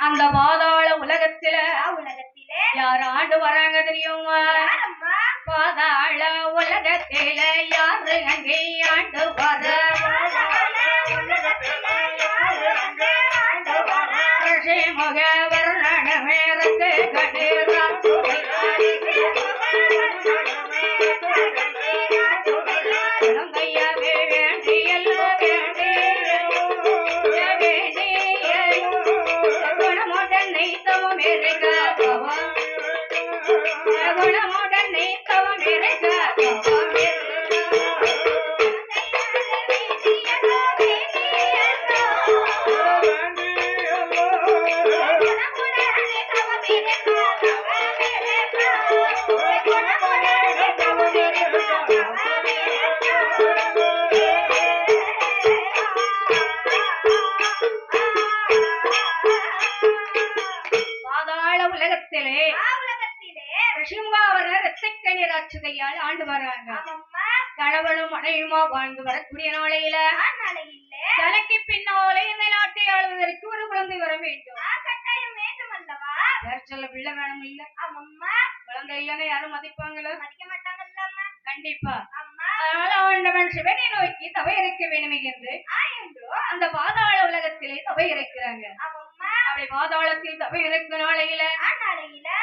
அந்த பாதாள உலகத்துல உலகத்திலே யார் ஆண்டு வராங்க தெரியுமா? பாதாள உலகத்தில யாரு அங்கே ஆண்டு வர? முக வர்ணனமேரத்து கணேராம் நெய்த்தவம் இருக்க தவம் ராட்சதையால் ஆண்டு வர்றாங்க கணவனும் மனைவியுமா வாழ்ந்து வரக்கூடிய நாளையில தனக்கு பின்னாலே இந்த நாட்டை ஆளுவதற்கு ஒரு குழந்தை வர வேண்டும். யார் சொல்ல பிள்ளை வேணும் இல்ல? குழந்தை இல்லைன்னு யாரும் மதிப்பாங்களோ? கண்டிப்பா. அதனால ஆண்டவன் சிவனை நோக்கி தவை இறைக்க வேண்டுமே என்று? அந்த பாதாள உலகத்திலே தவை இறைக்கிறாங்க அப்படி பாதாளத்தில் தவை இறைக்கும் நாளையில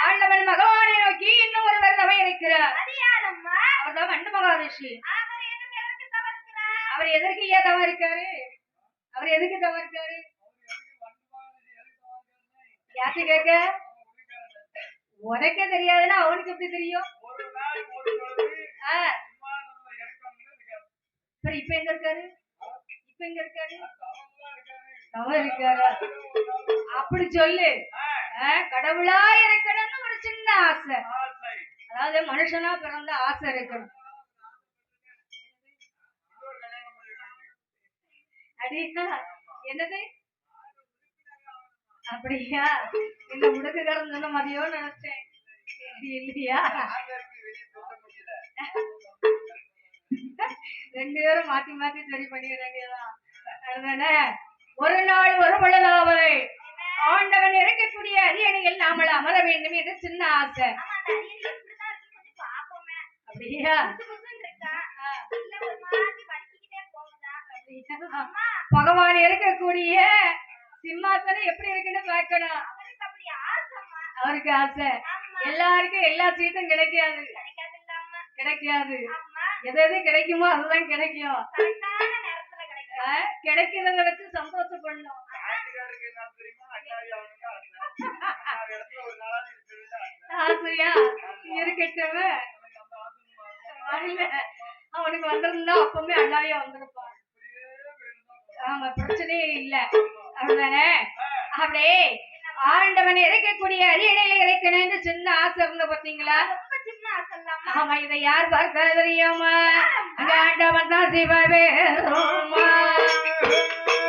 ஆண்டவன் பகவானை நோக்கி இன்னும் ஒருவர் தவை இறைக்கிறார் அவர்தான் வண்டு மகாரிஷி. அவர் எதற்கு ஏன் தவ இருக்காரு அவர் எதுக்கு தவ இருக்காரு யாருக்கு கேட்க? உனக்கே தெரியாதுன்னா அவனுக்கு எப்படி தெரியும்? இப்ப எங்க இருக்காரு? இப்ப எங்க இருக்காரு? அப்படி சொல்லு. கடவுளா இருக்கணும்னு ஒரு சின்ன ஆசை. அதாவது மனுஷனா பிறந்த ஆசை இருக்கணும். அடியா என்னது? அப்படியா? இந்த முடுக்குக்காரன் சொன்ன மதியம் நினைச்சேன். இல்லையா? ரெண்டு பேரும் மாத்தி மாத்தி சரி பண்ணிட வேண்டியதான் அதுதானே ஒரு நாள் ஒரு பொழுதாவது. ஆண்டவன் இறக்கக்கூடிய அரியணையில் நாமல் அமர வேண்டும் என்று சின்ன ஆசை. அப்படியா? பகவான் இருக்கக்கூடிய சிம்மாசனம் எப்படி இருக்குன்னு பார்க்கணும். அவருக்கு ஆசை. எல்லாருக்கும் எல்லா சீட்டும் கிடைக்காது. கிடைக்காது. எது எது கிடைக்குமோ அதுதான் கிடைக்கும். ஆ, கிடைக்கிறத வச்சு சந்தோஷப்படணும் ஆசையா இருக்கட்டவன் அவனுக்கு வந்திருந்தா அப்பவுமே அண்ணாவே வந்திருப்பான் ஆமா பிரச்சனையே இல்ல. அப்படிதானே அப்படியே ஆண்டவன் இறக்கக்கூடிய அரியணையில இறக்கணும்னு சின்ன ஆசை இருந்த பாத்தீங்களா ஆமா இதை யார் பார்த்தா தெரியுமா? ஆண்டவன் தான் சிவபேருமா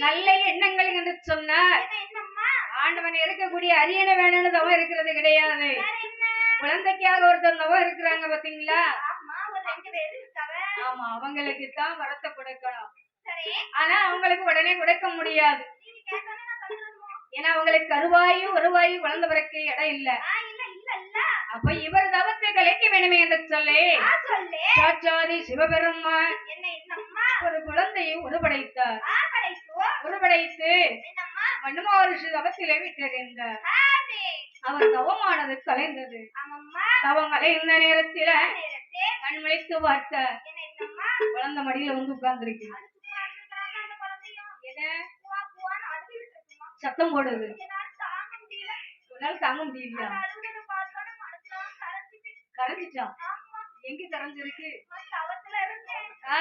நல்ல எண்ணங்கள் என்று என்னம்மா? ஆண்டவன் இருக்கக்கூடிய அரியணை வேணும்னு தவம் இருக்கிறது கிடையாது. குழந்தைக்காக ஒருத்தர் தவம் இருக்கிறாங்க பாத்தீங்களா ஆமா அவங்களுக்கு தான் வரத்தை கொடுக்கணும். சரி. ஆனா அவங்களுக்கு உடனே கொடுக்க முடியாது. ஏன்னா அவங்களுக்கு கருவாயு ஒருவாயு குழந்தை பிறக்க இடம் இல்ல. அப்ப இவர் தவத்தை கலைக்க வேணுமே என்று சொல்லி சாட்சாதி சிவபெருமான் ஒரு குழந்தையை உருப்படைத்தார் தவத்திலே விட்டறிந்தார் ஆதே. அவர் தவமானது கலைந்தது. தவம் கலைந்த நேரத்தில நேரத்தே கண் விழித்து பார்த்த குழந்தை மடியில வந்து உட்கார்ந்துருக்கு அது சும்மா இருக்கிறாங்க அந்த குழந்தையும். என்ன? புவா புவான்னு அழுதுகிட்டு இருக்குமா சத்தம் போடுது என்னால தாங்க முடியல உன்னால தாங்க முடியல அந்த அழுகுறத பார்த்தோன்னே மனசுலாம் கரைஞ்சிட்டு கரைஞ்சிட்டான் ஆமா எங்க கரைஞ்சிருக்கு நான் தவத்துல இருந்தேன் ஆ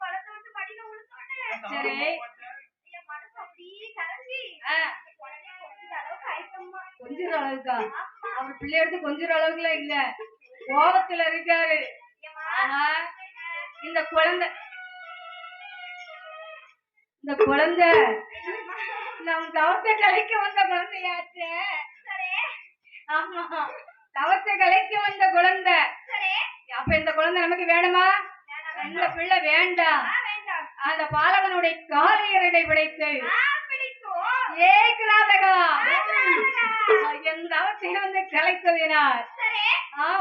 குழந்தை வந்து மடியில விழுந்தோன்னே சரி என் மனசு அப்படியே கரைஞ்சி ஆ உடனே கொஞ்ச அளவுக்கு ஆயிட்டோம்மா அளவுக்கா ஆமா அவர் பிள்ளை எடுத்து கொஞ்சிற அளவுக்குல இல்ல. கோபத்துல இருக்காரு. ஆனா இந்த குழந்தை. இந்த குழந்தை? நம் தவத்தை கலைக்க வந்த குழந்தையாச்சே. ஆமா. தவத்தை கலைக்க வந்த குழந்தை. அப்ப இந்த குழந்தை நமக்கு வேணுமா? இந்த பிள்ளை வேண்டாம். அந்த பாலகனுடைய காலையரடை பிடித்து ஏ கிராதகா தவத்தை வந்து கலைத்ததினார்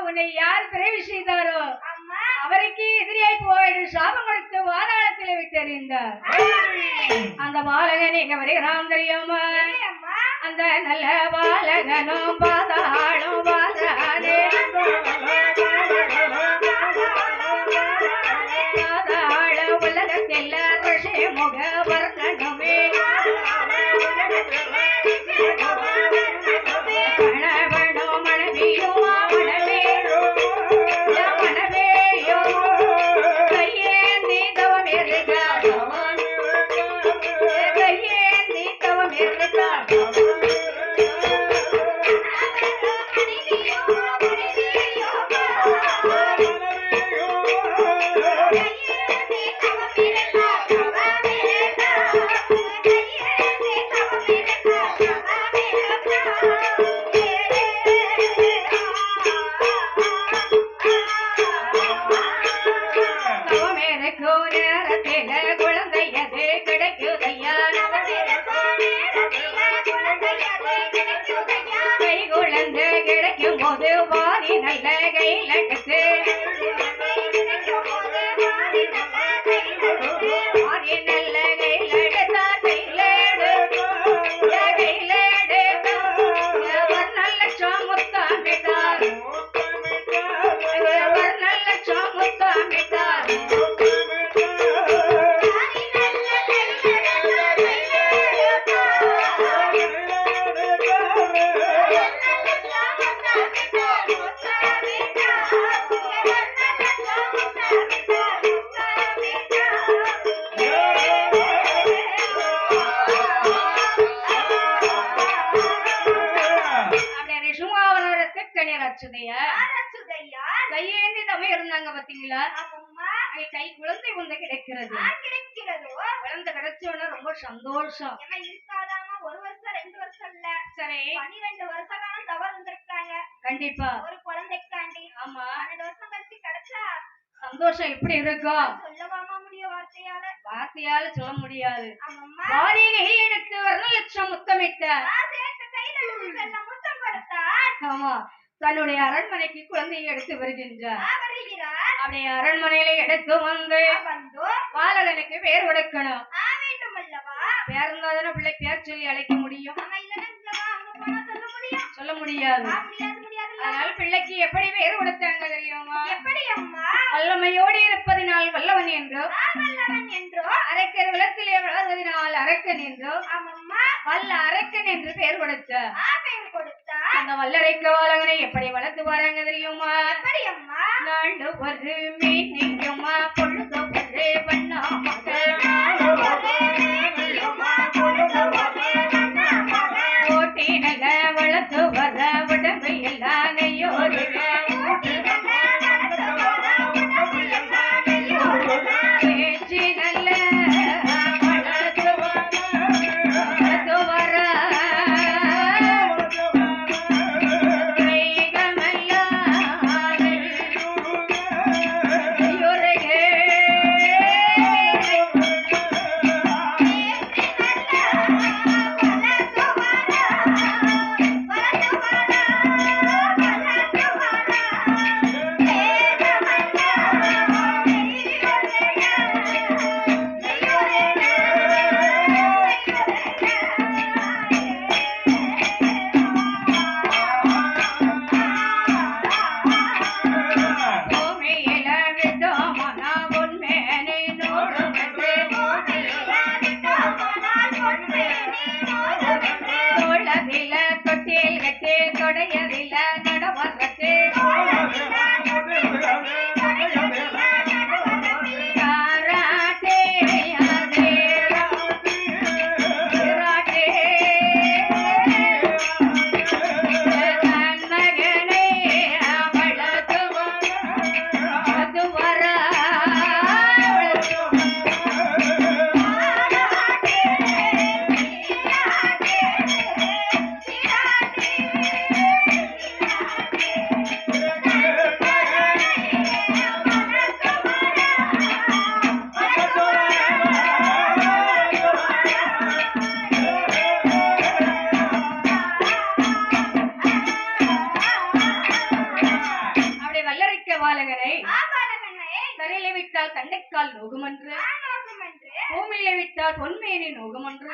உன்னை யார் பிறவி செய்தாரோ? அவருக்கு எதிரியாய் போயிடு சாபம் கொடுத்து வாதாளத்தில் விட்டறிந்தார். அந்த பாலகன் எங்க வருகிறான் தெரியாம? அந்த நல்ல பாலகனும் பாதாளும் கை குழந்தை கிடைக்கும் போது வாரி நல்ல குழந்தை கிடைச்ச உடனே ரொம்ப சந்தோஷம் ஒரு வருஷம் ரெண்டு வருஷம் இல்ல. சரி. பன்னிரெண்டு வருஷ காலம் தவறு இருந்திருக்காங்க கண்டிப்பா. ஒரு குழந்தைக்காண்டி. ஆமா. பன்னெண்டு வருஷம் கழிச்சு கிடைச்சா? சந்தோஷம் எப்படி இருக்கும்? சொல்லவாமா முடியும் வார்த்தையால? வார்த்தையால சொல்ல முடியாது. வாரிகை எடுத்து வரணும் லட்சம் முத்தமிட்ட. ஆமா. தன்னுடைய அரண்மனைக்கு குழந்தையை எடுத்து வருகின்றார். அப்படியே அரண்மனையில எடுத்து வந்து பாலகனுக்கு பேர் கொடுக்கணும். பேர் இருந்தாதானே பிள்ளை பேர் சொல்லி அழைக்க முடியும். சொல்ல முடியாது. அதனால பிள்ளைக்கு எப்படி பேர் கொடுத்தாங்க தெரியுமா? எப்படி அம்மா? வல்லமையோடு இருப்பதினால் வல்லவன் என்றோ வல்லவன் என்றோ? அரக்கர் விளக்கிலே வளர்வதனால் அரக்கன் என்றோ ஆமம்மா. வல்ல அரக்கன் என்று பெயர் கொடுத்தா. அந்த வல்லரைக்க வாழகனை எப்படி வளர்த்து வராங்க தெரியுமா? எப்படி அம்மா? நாடு ஒரு மீன் நிற்குமா? விட்டால் தண்டைக்கால் நோகுமன்று. பூமியிலே விட்டால் பொன்மேனி நோகுமன்று.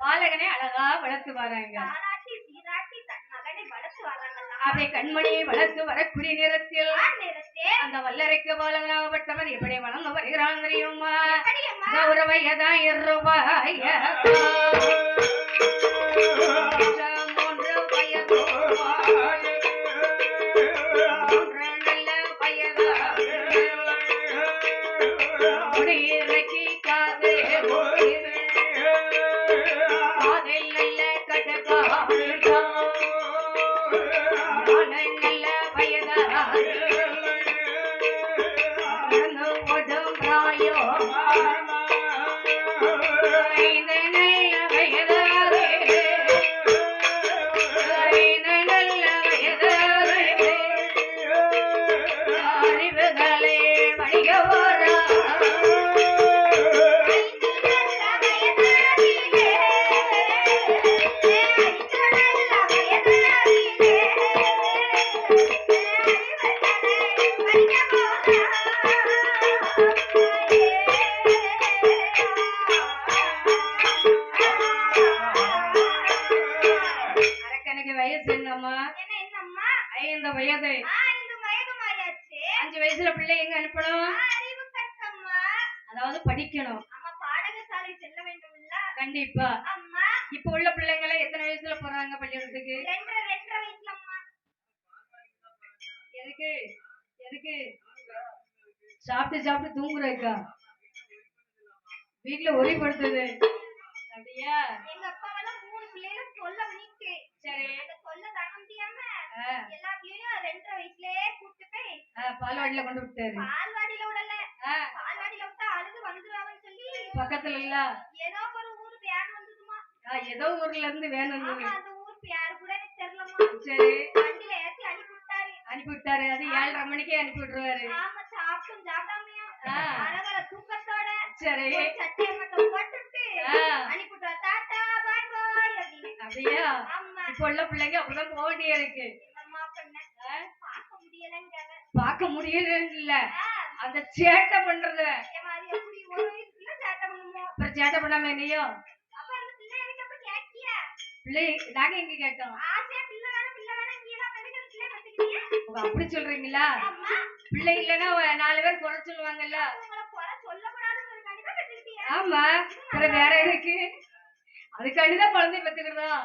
பாலகனை அழகா வளர்த்து வராங்க. அப்படி கண்மணியை வளர்த்து வரக்கூடிய நேரத்தில் அந்த வல்லரைக்கு பாலகனாகப்பட்டவன் எப்படி வளர்ந்து வருகிறான் தெரியுமா? கௌரவையதான் ரூபாய மூன்று வயது. ah எதுக்கு? சாப்பிட்டு சாப்பிட்டு தூங்குறக்கா வீட்டுல ஒளிப்படுத்துது. அப்படியா? எங்க அப்பாவெல்லாம் மூணு பிள்ளைகளை சொல்ல பண்ணிட்டு சரி. அந்த சொல்ல தாங்க முடியாம எல்லா பிள்ளையும் ரெண்டரை வயசுலயே கூட்டு போய் பால்வாடியில கொண்டு விட்டாரு பால்வாடியில விடல. பால்வாடியில விட்டா அழுது வந்துருவாங்கன்னு சொல்லி பக்கத்துல இல்ல. ஏதோ ஒரு ஊர் பேர் வந்ததுமா. ஏதோ ஊர்ல இருந்து வேணும் ஆமா அந்த ஊர் பேர் கூட எனக்கு தெரியலமா சரி வண்டியில ஏத்தி அனுப்பி விட்டாரு அனுப்பி விட்டாரு அது ஏழரை மணிக்கே அனுப்பி விட்டுருவாரு ஆமா சாப்பிட்டும் சாப்பிடாமையும். தூக்கத்தோட சரி. ஒரு சட்டையை மட்டும் போட்டுட்டு ஆ. அனுப்பி விட்டாரு தாத்தா பாய் பாய் அப்படின்னு. அப்படியா? ஆமா. இப்ப உள்ள பிள்ளைங்க அப்படிதான் போக வேண்டிய இருக்கு பார்க்க முடியலங்க பார்க்க முடியல இல்ல அந்த சேட்டை பண்றது. சேட்டை பண்ணுமோ? அப்புறம் சேட்டை பண்ணாம என்னையோ அப்ப அந்த பிள்ளை எனக்கு அப்ப கேட்டியா பிள்ளை நாங்க எங்க கேட்டோம் ஆசையா பிள்ளை வேணும் பிள்ளை வேணும் இங்கே தான் எனக்கு அந்த பிள்ளை கத்துக்கிட்டியா உங்க அப்படி சொல்றீங்களா? பிள்ளை இல்லைன்னா நாலு பேர் குறை சொல்லுவாங்கல்ல? ஆமா அப்புறம் வேற எதுக்கு? அதுக்காண்டிதான் குழந்தை பார்த்துக்கிடணும்.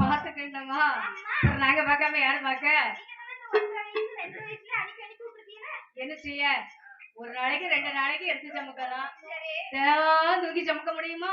பாத்துக்கிட்டோமா நாங்க பார்க்காம யாரு பார்க்க? என்ன செய்ய? ஒரு நாளைக்கு ரெண்டு நாளைக்கு எடுத்து சமைக்கலாம். தூக்கி சமைக்க முடியுமா?